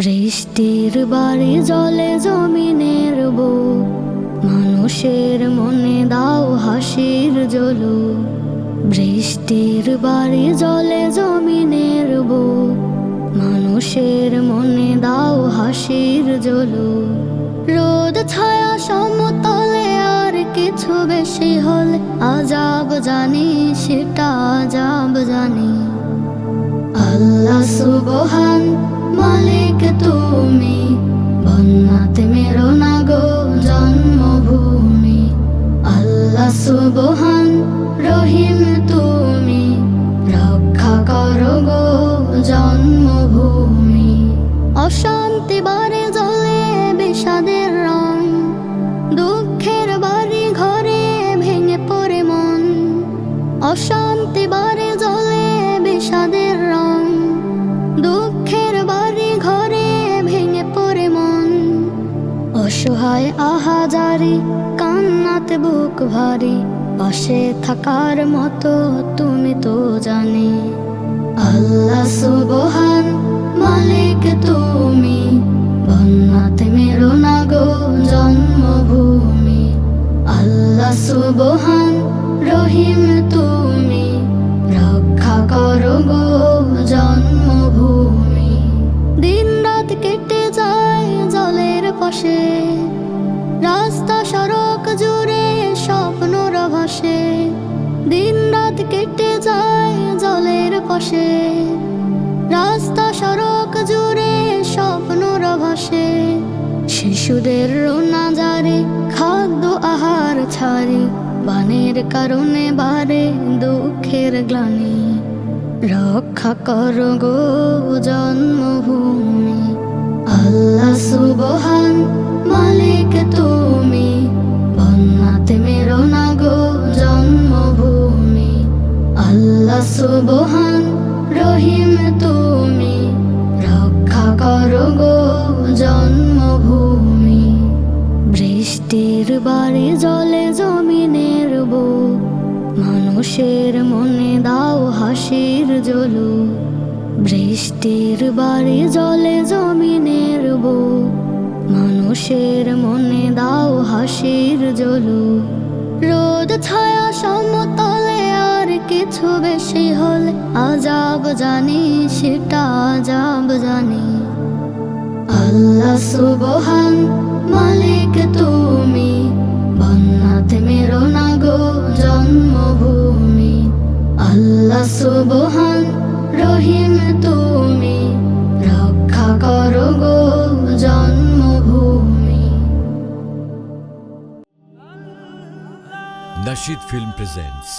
বৃষ্টির বাড়ি জলে জমিনের বুক, মানুষের মনে দাও হাসির জলু বৃষ্টির বাড়ি জলে জমিনের বুক, মানুষের মনে দাও হাসির জলু রোদ, ছায়া, সমতলে আর কিছু বেশি হলে, আজাব জানি, সেটা আজাব জানি। আল্লাহ সুবহান সুবহান রহিম তুমি। রক্ষা করো গো জন্মভূমি। অশান্তি বারে জলে বিষাদের রং। দুঃখের বাড়ি ঘরে ভেঙে পড়ে মন। অশান্তি বারে জলে বিষাদের রং। দুঃখের বাড়ি ঘরে ভেঙে পড়ে মন। অসহায় আহাজারি কান্নাতে বুক ভারী, পাশে থাকার মতো তুমি তো জানি। আল্লাহ সুবহান, মালিক তুমি, বন্যাতে মেরো না গো জন্মভূমি। আল্লাহ সুবহান, রহিম তুমি, রক্ষা করো গো জন্মভূমি। দিন রাত কেটে যায় জলের পাশে ভাসে দিন রাত কেটে যায় জলের পাশে। রাস্তা, সড়ক জুড়ে স্বপ্নর ভাসে। শিশুদের রোনা জারে খাদ্য আহার ছাড়ি। বানের কারণে বারে দুঃখের গ্লানি। রক্ষা কর গো জন্মভূমি সুবহান রহিম, তুমি রক্ষা করো গো জন্মভূমি। বৃষ্টির বাড়ি জলে জমিনের বুক, মানুষের মনে দাও হাসির জলু। বৃষ্টির বাড়ি জলে জমিনের বুক, মানুষের মনে দাও হাসির জলু। রোদ, ছায়া সমতলে আর কিছু বেশি হলে আজাব জানি, সেটা আজাব জানি। আল্লাহ সুবহান মালিক তুমি, বন্যাতে মেরো না গো জন্মভূমি। আল্লাহ সুবহান রহিম তুমি, রক্ষা করো গো জন্মভূমি। Nashid Film presents